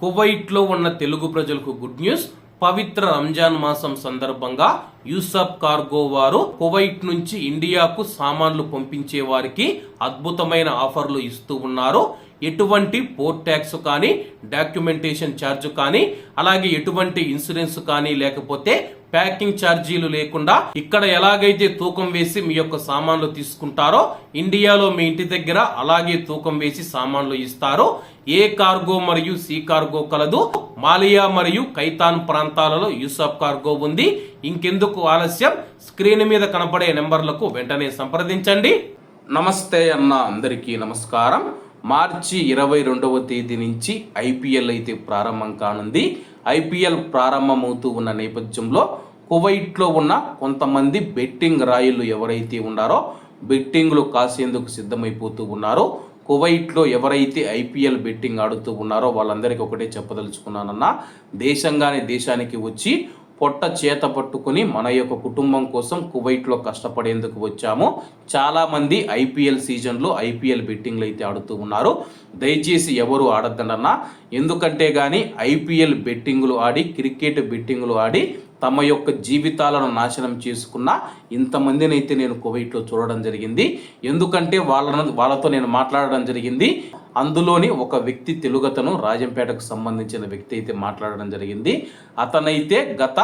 కువైట్లో ఉన్న తెలుగు ప్రజలకు గుడ్ న్యూస్. పవిత్ర రంజాన్ మాసం సందర్భంగా యూసఫ్ కార్గో వారు కువైట్ నుంచి ఇండియాకు సామాన్లు పంపించే వారికి అద్భుతమైన ఆఫర్లు ఇస్తూ ఉన్నారు. ఎటువంటి పోర్ట్ ట్యాక్స్ కానీ డాక్యుమెంటేషన్ ఛార్జ్ కానీ అలాగే ఎటువంటి ఇన్సూరెన్స్ కానీ లేకపోతే ప్యాకింగ్ ఛార్జీలు లేకుండా ఇక్కడ ఎలాగైతే తూకం వేసి మీ యొక్క సామాన్లు తీసుకుంటారో ఇండియాలో మీ ఇంటి దగ్గర అలాగే తూకం వేసి సామాన్లు ఇస్తారో. ఏ కార్గో మరియు సి కార్గో కలదు. మాలియా మరియు కైతాన్ ప్రాంతాలలో యూసఫ్ కార్గో ఉంది. ఇంకెందుకు ఆలస్యం? స్క్రీన్ మీద కనపడే నెంబర్లకు వెంటనే సంప్రదించండి. నమస్తే అన్న అందరికీ నమస్కారం. మార్చి ఇరవై రెండవ తేదీ నుంచి ఐపీఎల్ అయితే ప్రారంభం కానుంది. ఐపీఎల్ ప్రారంభమవుతూ ఉన్న నేపథ్యంలో కువైట్లో ఉన్న కొంతమంది బెట్టింగ్ రాయులు ఎవరైతే ఉన్నారో బెట్టింగ్లు కాసేందుకు సిద్ధమైపోతూ ఉన్నారో. కువైట్లో ఎవరైతే ఐపీఎల్ బెట్టింగ్ ఆడుతూ ఉన్నారో వాళ్ళందరికీ ఒకటే చెప్పదలుచుకున్నానన్నా దేశంగానే దేశానికి వచ్చి పొట్ట చేత పట్టుకుని మన యొక్క కుటుంబం కోసం కువైట్లో కష్టపడేందుకు వచ్చాము. చాలామంది ఐపీఎల్ సీజన్లో ఐపీఎల్ బెట్టింగ్లు అయితే ఆడుతూ ఉన్నారు. దయచేసి ఎవరు ఆడద్దనన్నా ఎందుకంటే కానీ ఐపీఎల్ బెట్టింగ్లు ఆడి క్రికెట్ బెట్టింగ్లు ఆడి తమ యొక్క జీవితాలను నాశనం చేసుకున్న ఇంతమందినైతే నేను కువైట్లో చూడడం జరిగింది. ఎందుకంటే వాళ్ళను వాళ్ళతో నేను మాట్లాడడం జరిగింది. అందులోని ఒక వ్యక్తి తెలుగతను రాజంపేటకు సంబంధించిన వ్యక్తి అయితే మాట్లాడడం జరిగింది. అతనైతే గత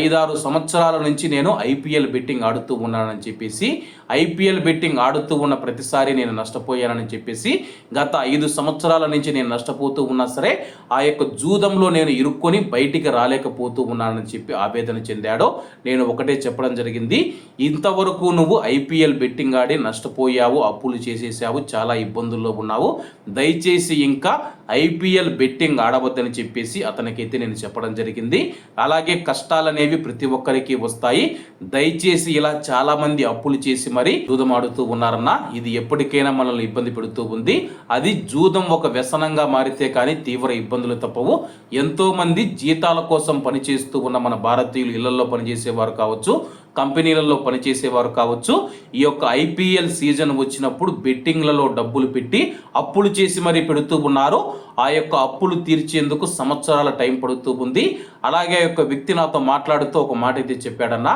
ఐదారు సంవత్సరాల నుంచి నేను ఐపీఎల్ బెట్టింగ్ ఆడుతూ ఉన్నానని చెప్పేసి ఐపీఎల్ బెట్టింగ్ ఆడుతూ ఉన్న ప్రతిసారి నేను నష్టపోయానని చెప్పేసి గత ఐదు సంవత్సరాల నుంచి నేను నష్టపోతూ ఉన్నా సరే ఆ యొక్క జూదంలో నేను ఇరుక్కొని బయటికి రాలేకపోతూ ఉన్నానని చెప్పి ఆవేదన చెందాడో. నేను ఒకటే చెప్పడం జరిగింది ఇంతవరకు నువ్వు ఐపీఎల్ బెట్టింగ్ ఆడి నష్టపోయావు అప్పులు చేసేసావు చాలా ఇబ్బందుల్లో ఉన్నావు. దయచేసి ఇంకా ఐపీఎల్ బెట్టింగ్ ఆడవద్దని చెప్పేసి అతనికైతే నేను చెప్పడం జరిగింది. అలాగే కష్టాలనేవి ప్రతి ఒక్కరికి వస్తాయి. దయచేసి ఇలా చాలా మంది అప్పులు చేసి మరి జూదం ఆడుతూ ఉన్నారన్న ఇది ఎప్పటికైనా మనల్ని ఇబ్బంది పెడుతూ ఉంది. అది జూదం ఒక వ్యసనంగా మారితే కానీ తీవ్ర ఇబ్బందులు తప్పవు. ఎంతో మంది జీతాల కోసం పనిచేస్తూ ఉన్న మన భారతీయులు ఇళ్ళలో పనిచేసేవారు కావచ్చు. కంపెనీలలో పనిచేసేవారు కావచ్చు. ఈ యొక్క ఐపీఎల్ సీజన్ వచ్చినప్పుడు బెట్టింగ్లలో డబ్బులు పెట్టి అప్పులు చేసి మరీ పెడుతూ ఉన్నారు. ఆ యొక్క అప్పులు తీర్చేందుకు సంవత్సరాల టైం పడుతూ ఉంది. అలాగే ఆ యొక్క వ్యక్తి నాతో మాట్లాడుతూ ఒక మాట అయితే చెప్పాడన్న.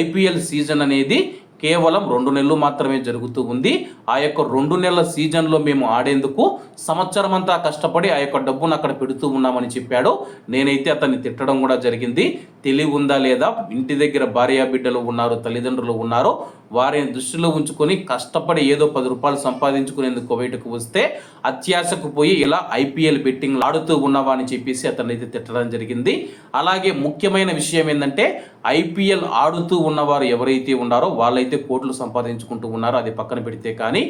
ఐపీఎల్ సీజన్ అనేది కేవలం రెండు నెలలు మాత్రమే జరుగుతూ ఉంది. ఆ యొక్క రెండు నెలల సీజన్లో మేము ఆడేందుకు సంవత్సరం అంతా కష్టపడి ఆ యొక్క డబ్బును అక్కడ పెడుతూ ఉన్నామని చెప్పాడు. నేనైతే అతన్ని తిట్టడం కూడా జరిగింది. తెలివి ఉందా లేదా? ఇంటి దగ్గర భార్యా బిడ్డలు ఉన్నారు తల్లిదండ్రులు ఉన్నారు. వారిని దృష్టిలో ఉంచుకొని కష్టపడి ఏదో పది రూపాయలు సంపాదించుకునేందుకు బయటకు వస్తే అత్యాశకు పోయి ఇలా ఐపీఎల్ బెట్టింగ్ ఆడుతూ ఉన్నావా అని చెప్పేసి అతన్ని అయితే తిట్టడం జరిగింది. అలాగే ముఖ్యమైన విషయం ఏంటంటే ఐపీఎల్ ఆడుతూ ఉన్నవారు ఎవరైతే ఉన్నారో వాళ్ళైతే కోట్లు సంపాదించుకుంటూ ఉన్నారో అది పక్కన పెడితే కానీ.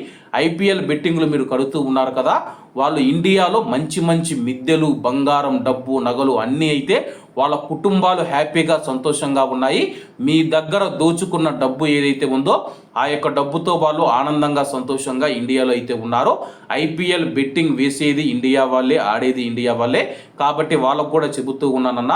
ఐపీఎల్ బెట్టింగ్లు మీరు కడుతూ ఉన్నారు కదా వాళ్ళు ఇండియాలో మంచి మంచి మిద్దెలు బంగారం డబ్బు నగలు అన్నీ అయితే వాళ్ళ కుటుంబాలు హ్యాపీగా సంతోషంగా ఉన్నాయి. మీ దగ్గర దోచుకున్న డబ్బు ఏదైతే ఉందో ఆ యొక్క డబ్బుతో వాళ్ళు ఆనందంగా సంతోషంగా ఇండియాలో అయితే ఉన్నారో. ఐపీఎల్ బెట్టింగ్ వేసేది ఇండియా వాళ్ళే ఆడేది ఇండియా వాళ్ళే. కాబట్టి వాళ్ళకు కూడా చెబుతూ ఉన్నానన్న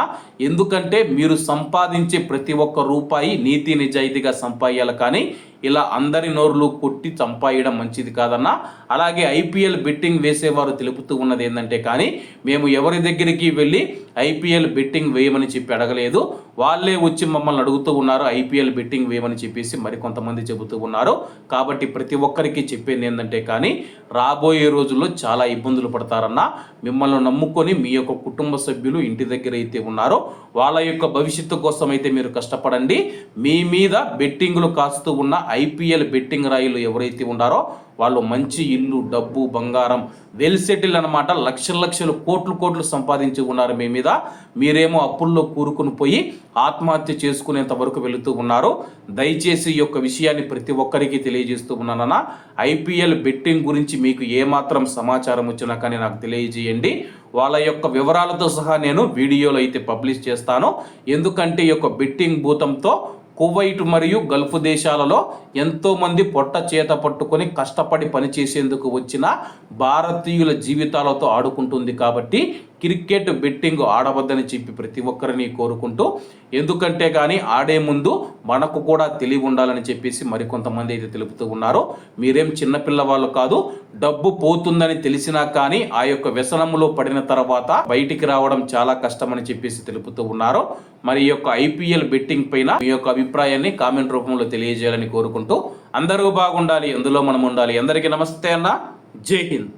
ఎందుకంటే మీరు సంపాదించే ప్రతి ఒక్క రూపాయి నీతి నిజాయితీగా సంపాదించాలి కానీ ఇలా అందరి నోరులు కొట్టి చంపాయడం మంచిది కాదన్న. అలాగే ఐపీఎల్ బెట్టింగ్ వేసేవారు తెలుపుతూ ఉన్నది ఏంటంటే కానీ మేము ఎవరి దగ్గరికి వెళ్ళి ఐపీఎల్ బెట్టింగ్ వేయమని చెప్పి అడగలేదు. వాళ్ళే వచ్చి మమ్మల్ని అడుగుతూ ఉన్నారు ఐపీఎల్ బెట్టింగ్ వేయమని చెప్పేసి మరి కొంతమంది చెబుతూ ఉన్నారు. కాబట్టి ప్రతి ఒక్కరికి చెప్పేది ఏంటంటే కానీ రాబోయే రోజుల్లో చాలా ఇబ్బందులు పడతారన్న మిమ్మల్ని నమ్ముకొని మీ యొక్క కుటుంబ సభ్యులు ఇంటి దగ్గర అయితే ఉన్నారో వాళ్ళ యొక్క భవిష్యత్తు కోసం అయితే మీరు కష్టపడండి. మీ మీద బెట్టింగ్లు కాస్తూ ఉన్న ఐపీఎల్ బెట్టింగ్ రాయిలు ఎవరైతే ఉన్నారో వాళ్ళు మంచి ఇల్లు డబ్బు బంగారం వెల్ సెటిల్ అనమాట లక్షల లక్షలు కోట్లు కోట్లు సంపాదించి ఉన్నారు మీ మీద. మీరేమో అప్పుల్లో కూరుకుని పోయి ఆత్మహత్య చేసుకునేంత వరకు వెళుతూ ఉన్నారు. దయచేసి ఈ యొక్క విషయాన్ని ప్రతి ఒక్కరికి తెలియజేస్తూ ఉన్నానన్నా ఐపీఎల్ బెట్టింగ్ గురించి మీకు ఏమాత్రం సమాచారం వచ్చినా కానీ నాకు తెలియజేయండి. వాళ్ళ యొక్క వివరాలతో సహా నేను వీడియోలో అయితే పబ్లిష్ చేస్తాను. ఎందుకంటే ఈ యొక్క బెట్టింగ్ భూతంతో కువైట్ మరియు గల్ఫ్ దేశాలలో ఎంతోమంది పొట్ట చేత పట్టుకొని కష్టపడి పనిచేసేందుకు వచ్చిన భారతీయుల జీవితాలతో ఆడుకుంటుంది కాబట్టి క్రికెట్ బెట్టింగ్ ఆడవద్దని చెప్పి ప్రతి ఒక్కరిని కోరుకుంటూ ఎందుకంటే కానీ ఆడే ముందు మనకు కూడా తెలివి ఉండాలని చెప్పేసి మరికొంతమంది అయితే తెలుపుతూ ఉన్నారు. మీరేం చిన్నపిల్ల వాళ్ళు కాదు డబ్బు పోతుందని తెలిసినా కానీ ఆ యొక్క వ్యసనములో పడిన తర్వాత బయటికి రావడం చాలా కష్టమని చెప్పేసి తెలుపుతూ ఉన్నారు. మరి ఈ యొక్క ఐపీఎల్ బెట్టింగ్ పైన మీ యొక్క అభిప్రాయాన్ని కామెంట్ రూపంలో తెలియజేయాలని కోరుకుంటూ అందరూ బాగుండాలి అందులో మనం ఉండాలి అందరికీ నమస్తే అన్న. జై హింద్.